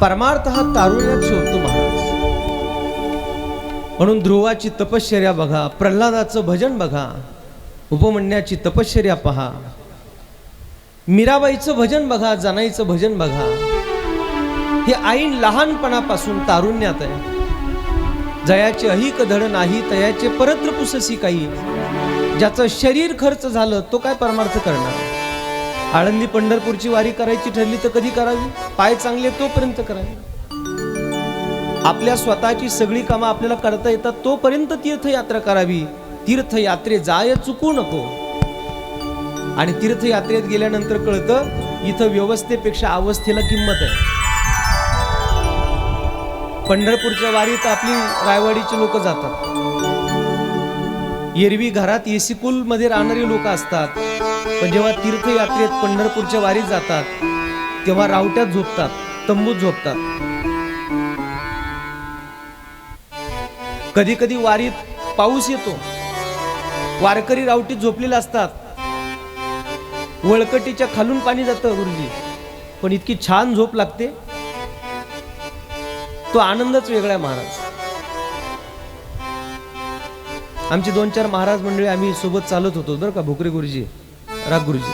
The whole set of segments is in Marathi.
परमार्थ हा तारुण्यात शोधतो महाराज. म्हणून ध्रुवाची तपश्चर्या बघा प्रल्हादाचं भजन बघा उपमन्याची तपश्चर्या पहा मीराबाईचं भजन बघा जनाईचं भजन बघा. हे आईन लहानपणापासून तारुण्यात आहे. जयाचे अहिक धड नाही तयाचे परत्र पुससी काही. ज्याचं शरीर खर्च झालं तो काय परमार्थ करणार? आळंदी पंढरपूरची वारी करायची ठरली तर कधी करावी? पाय चांगले तोपर्यंत करावी. आपल्या स्वतःची सगळी कामं आपल्याला करता येतात तोपर्यंत तीर्थयात्रा करावी. तीर्थयात्रे जाय चुकू नको. आणि तीर्थयात्रेत गेल्यानंतर कळतं इथं व्यवस्थेपेक्षा अवस्थेला किंमत आहे. पंढरपूरच्या वारीत आपली रायवाडीची लोक जातात. एरवी घरात एसी कुलमध्ये राहणारी लोक असतात. पण जेव्हा तीर्थयात्रेत पंढरपूरच्या वारीत जातात तेव्हा रावट्यात झोपतात तंबूत झोपतात. कधी कधी वारीत पाऊस येतो. वारकरी रावटीत झोपलेले असतात. वळकटीच्या खालून पाणी जातं गुरुजी. पण इतकी छान झोप लागते. तो आनंदच वेगळा महाराज. आमची दोन चार महाराज मंडळी आम्ही सोबत चालत होतो बरं का भोकरे गुरुजी राग गुरुजी.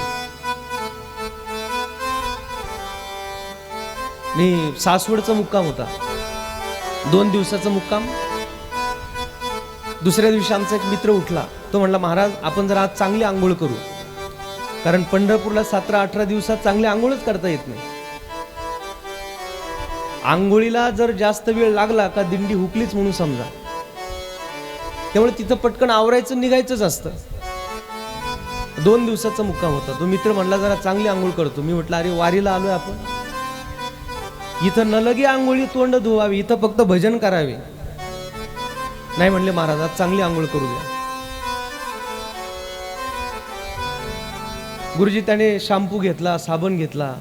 आणि सासवडचा मुक्काम होता. दोन दिवसाचा मुक्काम. दुसऱ्या दिवशी आमचा एक मित्र उठला. तो म्हणला महाराज आपण जर आज चांगली आंघोळ करू. कारण पंढरपूरला सतरा अठरा दिवसात चांगली आंघोळच करता येत नाही. आंघोळीला जर जास्त वेळ लागला का दिंडी हुकलीच म्हणून समजा. त्यामुळे तिथं पटकन आवरायचं निघायचंच असतं. दोन दिवसाचा मुक्काम होता. तो मित्र म्हणला जरा चांगली आंघोळ करतो. मी म्हटलं अरे वारीला आलोय आपण. इथं न लगे आंघोळी तोंड धुवावी इथं फक्त भजन करावे. नाही म्हणले महाराज आज चांगली आंघोळ करू द्या. गुरुजी त्याने शॅम्पू घेतला साबण घेतला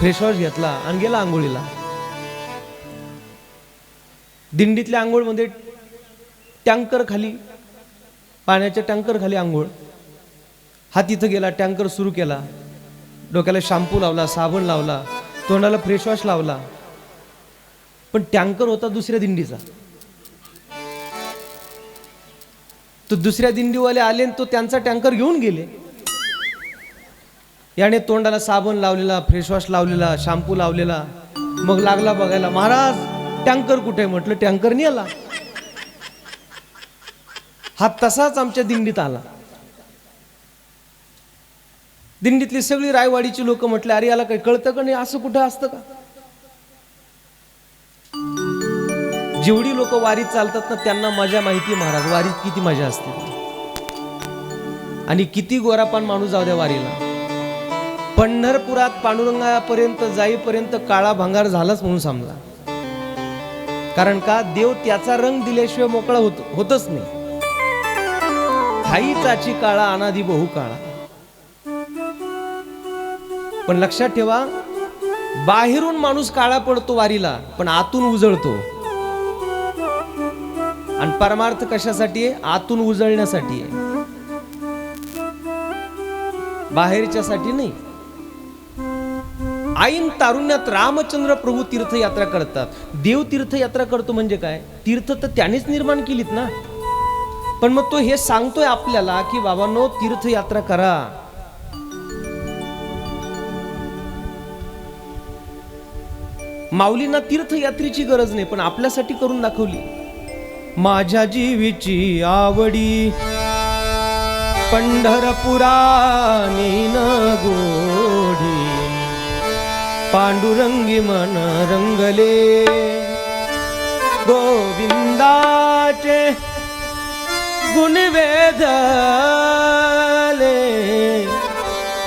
फेसवॉश घेतला आणि गेला आंघोळीला. दिंडीतल्या आंघोळमध्ये टँकर खाली पाण्याच्या टँकर खाली आंघोळ. हा तिथं गेला टँकर सुरू केला. डोक्याला शॅम्पू लावला साबण लावला तोंडाला फ्रेशवॉश लावला. पण टँकर होता दुसऱ्या दिंडीचा. तो दुसऱ्या दिंडीवाले आले तो त्यांचा टँकर घेऊन गेले. याने तोंडाला साबण लावलेला फ्रेशवॉश लावलेला शॅम्पू लावलेला. मग लागला बघायला महाराज टँकर कुठे? म्हटलं टँकर नाही आला. हा तसाच आमच्या दिंडीत आला. दिंडीतली सगळी रायवाडीची लोक म्हटले अरे याला काही कळतं का नाही? असं कुठं असतं का? जेवढी लोक वारीत चालतात ना त्यांना मजा माहिती महाराज. वारीत किती मजा असते. आणि किती गोरापान माणूस जाऊ द्या वारीला. पंढरपुरात पांडुरंगापर्यंत जाईपर्यंत काळा भांगार झालाच म्हणून समजा. कारण का? देव त्याचा रंग दिल्याशिवाय मोकळा होत होतच नाही. हाई चाची काळा अनादी बहु काळा. पण लक्षात ठेवा बाहेरून माणूस काळा पडतो वारीला पण आतून उजळतो. आणि परमार्थ कशासाठी? आहे आतून उजळण्यासाठी. आहे बाहेरच्यासाठी नाही. आईन तारुण्यात रामचंद्र प्रभू तीर्थयात्रा करतात. देव तीर्थयात्रा करतो म्हणजे काय? तीर्थ तर त्यानेच निर्माण केलीत ना. पण मग तो हे सांगतोय आपल्याला की बाबांनो तीर्थयात्रा करा. माऊलींना तीर्थयात्रेची गरज नाही पण आपल्यासाठी करून दाखवली. माझ्या जीवीची आवडी पंढरपुरानी न गोडी. पांडुरंगी मन रंगले गोविंदाचे गुणवेदले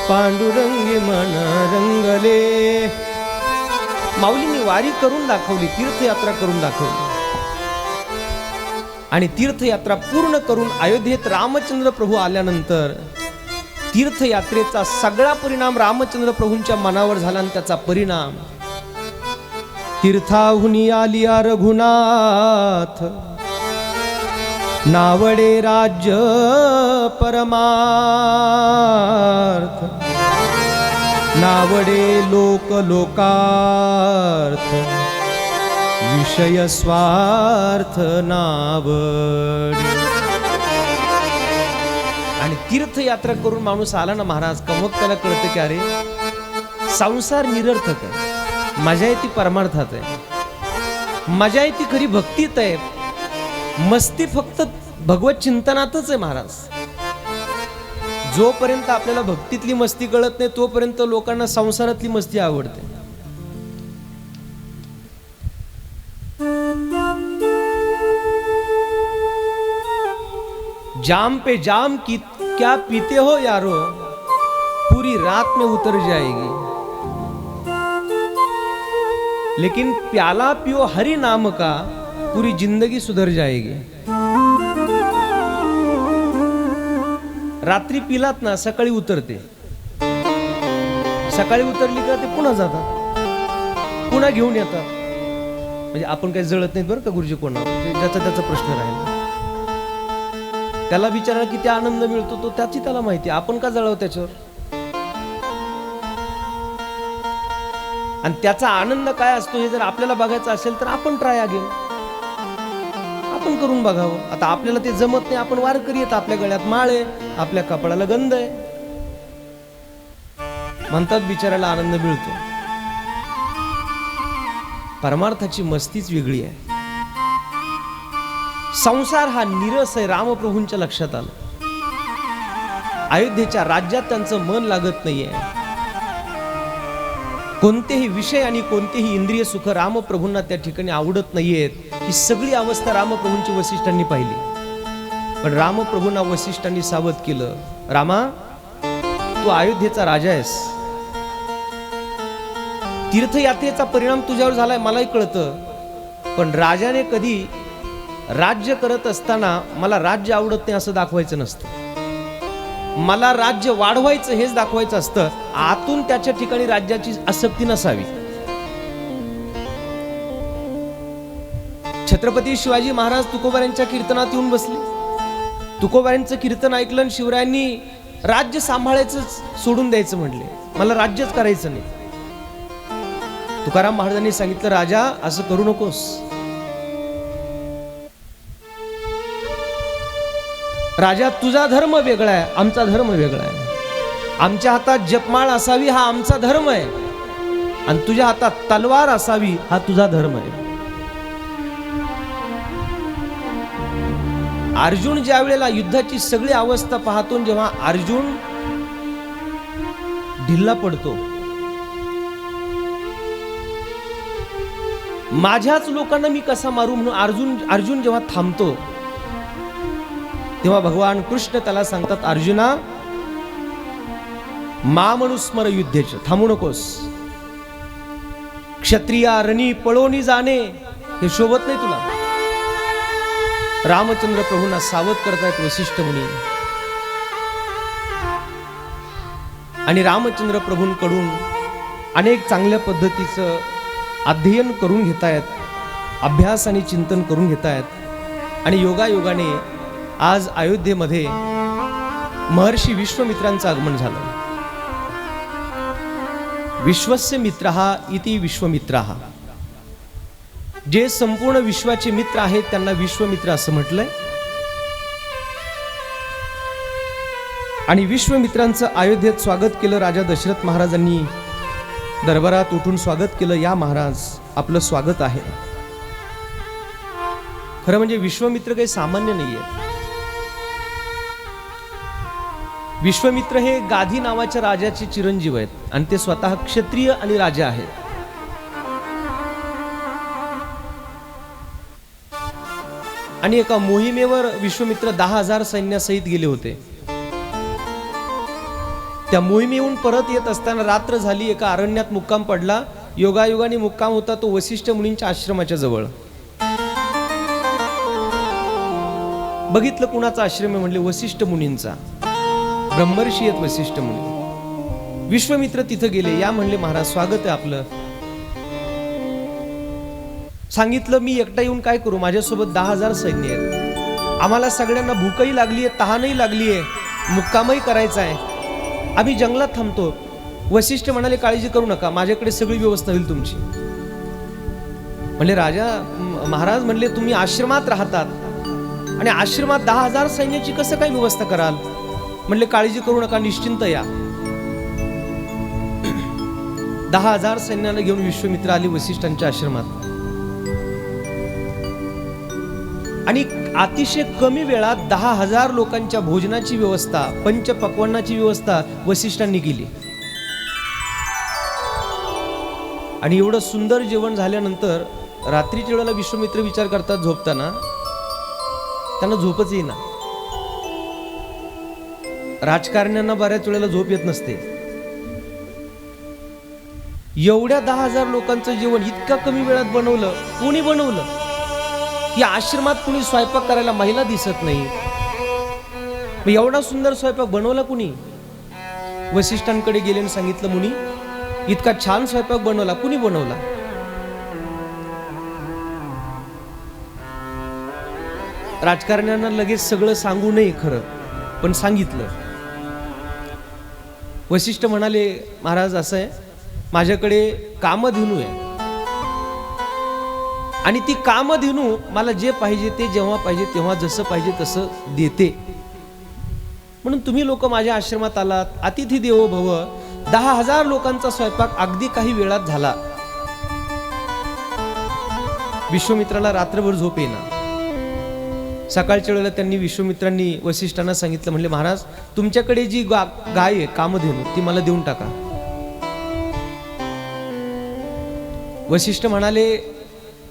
पांडुरंगी मन रंगले. माऊलींनी वारी करून दाखवली तीर्थयात्रा करून दाखवली. आणि तीर्थयात्रा पूर्ण करून अयोध्येत रामचंद्र प्रभू आल्यानंतर तीर्थयात्रेचा सगळा परिणाम रामचंद्र प्रभूंच्या मनावर झाला आणि त्याचा परिणाम तीर्थाहुनी आलिया रघुनाथ. नावडे राज्य परमार्थ. नावडे लोक लोकार्थ. विषय स्वार्थ नावडे. आणि तीर्थयात्रा करून माणूस आला ना महाराज का मग त्याला कळतं की अरे संसार निरर्थक आहे. मजा आहे ती परमार्थात आहे. मजा आहे ती खरी भक्तीत आहे. मस्ती फक्त भगवत चिंतनातच आहे महाराज. जोपर्यंत आपल्याला भक्तीतली मस्ती कळत नाही तोपर्यंत लोकांना संसारातली मस्ती आवडते. जाम पे जाम की क्या पीते हो यारो पूरी रात में उतर जाएगी. लेकिन प्याला पियो हरि नाम का पूरी जिंदगी सुधर जाएगी। रात्री पिलात ना सकाळी उतरते। सकाळी उतरली का ते पुन्हा जातात। पुन्हा घेऊन येतात। म्हणजे आपण काही जळत नाहीत बरं का गुरुजी कोणावर म्हणजे ज्याचा त्याचा प्रश्न राहिला। त्याला विचारा किती आनंद मिळतो तो त्याची त्याला माहिती आपण का जळव त्याच्यावर? आणि त्याचा आनंद काय असतो हे जर आपल्याला बघायचं असेल तर आपण ट्राय अगेन. आपण करून बघावं. आता आपल्याला ते जमत नाही आपण वारकरी येत आपल्या गळ्यात माळ आहे आपल्या कपड्याला गंध आहे. म्हणतात बिचाराला आनंद मिळतो. परमार्थाची मस्तीच वेगळी आहे. संसार हा निरस आहे रामप्रभूंच्या लक्षात आलं. अयोध्येच्या राज्यात त्यांचं मन लागत नाहीये. कोणतेही विषय आणि कोणतेही इंद्रिय सुख रामप्रभूंना त्या ठिकाणी आवडत नाहीयेत ही सगळी अवस्था रामप्रभूंची वसिष्ठांनी पाहिली. पण रामप्रभूंना वसिष्ठांनी सावध केलं रामा तू अयोध्येचा राजा आहेस. तीर्थयात्रेचा परिणाम तुझ्यावर झालाय मलाही कळतं. पण राजाने कधी राज्य करत असताना मला राज्य आवडत नाही असं दाखवायचं नसतं. मला राज्य वाढवायचं हेच दाखवायचं असतं आतून त्याच्या ठिकाणी राज्याची आसक्ती नसावी. छत्रपती शिवाजी महाराज तुकोबाऱ्यांच्या कीर्तनात येऊन बसले. तुकोबाऱ्यांचं कीर्तन ऐकलं आणि शिवरायांनी राज्य सांभाळायचं सोडून द्यायचं म्हणले. मला राज्यच करायचं नाही. तुकाराम महाराजांनी सांगितलं राजा असं करू नकोस. राजा तुझा धर्म वेगळा आहे आमचा धर्म वेगळा आहे. आमच्या हातात जपमाळ असावी हा आमचा धर्म आहे. आणि तुझ्या हातात तलवार असावी हा तुझा धर्म आहे. अर्जुन ज्या वेळेला युद्धाची सगळी अवस्था पाहतो जेव्हा अर्जुन ढिल्ला पडतो. माझ्याच लोकांना मी कसा मारू म्हणून अर्जुन अर्जुन जेव्हा थांबतो तेव्हा भगवान कृष्ण त्याला सांगतात अर्जुना मामनुस्मर युद्धेच. थांबू नकोस. क्षत्रिया रणी पळोनी जाणे हे शोभत नाही तुला. रामचंद्र प्रभूंना सावध करतायत वशिष्ठ मुनी. आणि रामचंद्र प्रभूंकडून अनेक चांगल्या पद्धतीचं अध्ययन करून घेतायत अभ्यास आणि चिंतन करून घेतायत आणि योगायोगाने आज अयोध्येमध्ये महर्षी विश्वमित्रांचं आगमन झालं. विश्वस्य मित्र हा इति विश्वमित्र हा जे संपूर्ण विश्वाचे मित्र आहेत त्यांना विश्वमित्र असं म्हटलंय. आणि विश्वमित्रांचं अयोध्येत स्वागत केलं राजा दशरथ महाराजांनी दरबारात उठून स्वागत केलं या महाराज आपलं स्वागत आहे. खरं म्हणजे विश्वमित्र काही सामान्य नाहीये. विश्वमित्र हे गाधी नावाच्या राजाचे चिरंजीव आहेत आणि ते स्वतः क्षत्रिय आणि राजा आहेत. आणि एका मोहिमेवर विश्वमित्र दहा हजार सैन्यासहित गेले होते. त्या मोहिमेहून परत येत असताना रात्र झाली एका अरण्यात मुक्काम पडला. योगायोगाने मुक्काम होता तो वशिष्ठ मुनींच्या आश्रमाच्या जवळ. बघितलं कुणाचा आश्रम आहे म्हणले वशिष्ठ मुनींचा. ब्रह्मर्षी आहेत वशिष्ठ मुनी. विश्वमित्र तिथं गेले या म्हणले महाराज स्वागत आहे आपलं. सांगितलं मी एकटा येऊन काय करू? माझ्यासोबत दहा हजार सैन्य आहेत. आम्हाला सगळ्यांना भूकही लागली आहे तहानही लागली आहे मुक्कामही करायचा आहे. आम्ही जंगलात थांबतो. वशिष्ठ म्हणाले काळजी करू नका माझ्याकडे सगळी व्यवस्था होईल तुमची. म्हणले राजा महाराज म्हणले तुम्ही आश्रमात राहतात आणि आश्रमात दहा हजार सैन्याची कसं काय व्यवस्था कराल? म्हणले काळजी करू नका निश्चिंत या. दहा हजार सैन्याला घेऊन विश्वमित्र आले वशिष्ठांच्या आश्रमात. आणि अतिशय कमी वेळात दहा हजार लोकांच्या भोजनाची व्यवस्था पंचपक्वांनाची व्यवस्था वशिष्ठांनी केली. आणि एवढं सुंदर जेवण झाल्यानंतर रात्रीच्या वेळेला विश्वमित्र विचार करतात झोपताना त्यांना झोपच येईना. राजकारण्यांना बऱ्याच वेळेला झोप येत नसते. एवढ्या दहा हजार लोकांचं जेवण इतक्या कमी वेळात बनवलं कोणी बनवलं? या आश्रमात कुणी स्वयंपाक करायला महिला दिसत नाही. मग एवढा सुंदर स्वयंपाक बनवला कुणी? वशिष्ठांकडे गेले आणि सांगितलं मुनी इतका छान स्वयंपाक बनवला कुणी बनवला? राजकारण्यांना लगेच सगळं सांगू नये खरं पण सांगितलं. वशिष्ठ म्हणाले महाराज असं आहे. माझ्याकडे कामधेनू आहे. आणि ती कामधेनू मला जे पाहिजे ते जेव्हा पाहिजे तेव्हा जसं पाहिजे तसं देते. म्हणून तुम्ही लोक माझ्या आश्रमात आलात. अतिथी देवो भव. दहा हजार लोकांचा स्वयंपाक अगदी काही वेळात झाला. विश्वमित्राला रात्रभर झोप येणार सकाळच्या वेळेला त्यांनी विश्वमित्रांनी वशिष्ठांना सांगितलं म्हणले महाराज तुमच्याकडे जी गा गाय आहे कामधेनू ती मला देऊन टाका. वशिष्ठ म्हणाले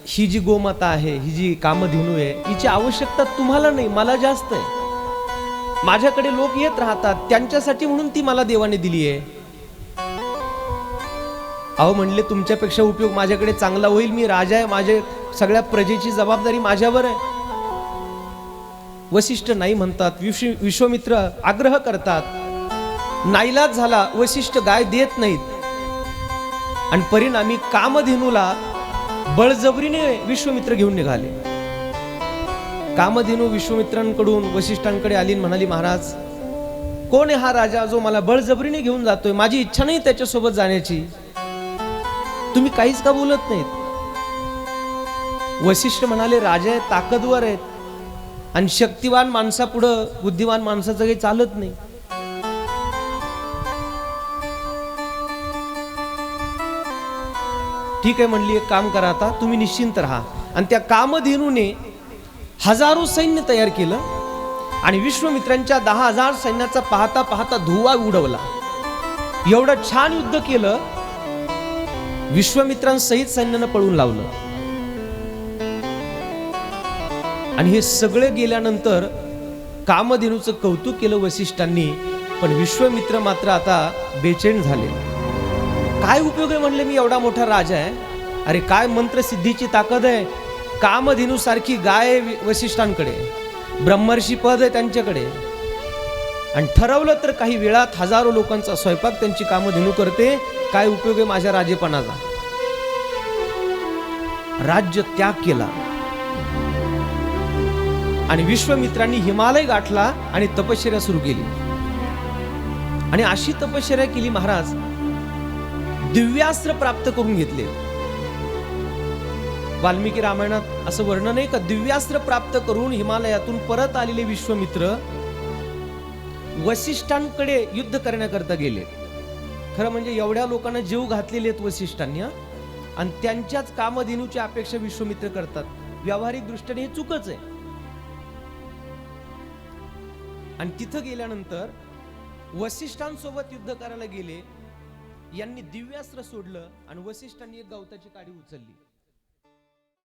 ही जी गोमाता आहे ही जी कामधेनू आहे हिची आवश्यकता तुम्हाला नाही मला जास्त आहे. माझ्याकडे लोक येत राहतात त्यांच्यासाठी म्हणून ती मला देवाने दिली आहे. अहो म्हणले तुमच्यापेक्षा उपयोग माझ्याकडे चांगला होईल मी राजा आहे माझ्या सगळ्या प्रजेची जबाबदारी माझ्यावर आहे. वशिष्ठ नाही म्हणतात विश्व विश्वमित्र आग्रह करतात नाईलाज झाला वशिष्ठ गाय देत नाहीत. आणि परिणामी कामधेनूला बळजबरीने विश्वमित्र घेऊन निघाले. कामधेनू विश्वमित्रांकडून वशिष्ठांकडे आली म्हणाली महाराज कोण आहे हा राजा जो मला बळजबरीने घेऊन जातोय? माझी इच्छा नाही त्याच्यासोबत जाण्याची. तुम्ही काहीच का बोलत नाहीत? वशिष्ठ म्हणाले राजा ताकदवर आहेत. आणि शक्तिवान माणसापुढं बुद्धिवान माणसाचं काही चालत नाही. ठीक आहे म्हणली एक काम करा आता. तुम्ही निश्चिंत राहा. आणि त्या कामधेनूने हजारो सैन्य तयार केलं आणि विश्वमित्रांच्या दहा हजार सैन्याचा पाहता पाहता धुवा उडवला. एवढं छान युद्ध केलं विश्वमित्रांसहित सैन्यानं पळून लावलं. आणि हे सगळे गेल्यानंतर कामधेनूचं कौतुक केलं वशिष्ठांनी पण विश्वमित्र मात्र आता बेचैन झाले. काय उपयोग आहे म्हणले मी एवढा मोठा राजा आहे? अरे काय मंत्रसिद्धीची ताकद आहे? कामधेनूसारखी गाय आहे वशिष्ठांकडे ब्रह्मर्षी पद आहे त्यांच्याकडे. आणि ठरवलं तर काही वेळात हजारो लोकांचा स्वयंपाक त्यांची कामधेनू करते. काय उपयोग आहे माझ्या राजेपणाचा? राज्य त्याग केला. आणि विश्वमित्रांनी हिमालय गाठला आणि तपश्चर्या सुरू केली. आणि अशी तपश्चर्या केली महाराज दिव्यास्त्र प्राप्त करून घेतले. वाल्मिकी रामायणात असं वर्णन आहे का दिव्यास्त्र प्राप्त करून हिमालयातून परत आलेले विश्वमित्र वशिष्ठांकडे युद्ध करण्याकरता गेले. खरं म्हणजे एवढ्या लोकांना जीव घातलेले आहेत वशिष्ठांनी आणि त्यांच्याच कामधेनूची अपेक्षा विश्वमित्र करतात. व्यावहारिक दृष्टीने हे चुकच आहे. आणि तिथं गेल्यानंतर वशिष्ठांसोबत युद्ध करायला गेले. यांनी दिव्यास्त्र सोडलं आणि वशिष्ठांनी एक गवताची काडी उचलली.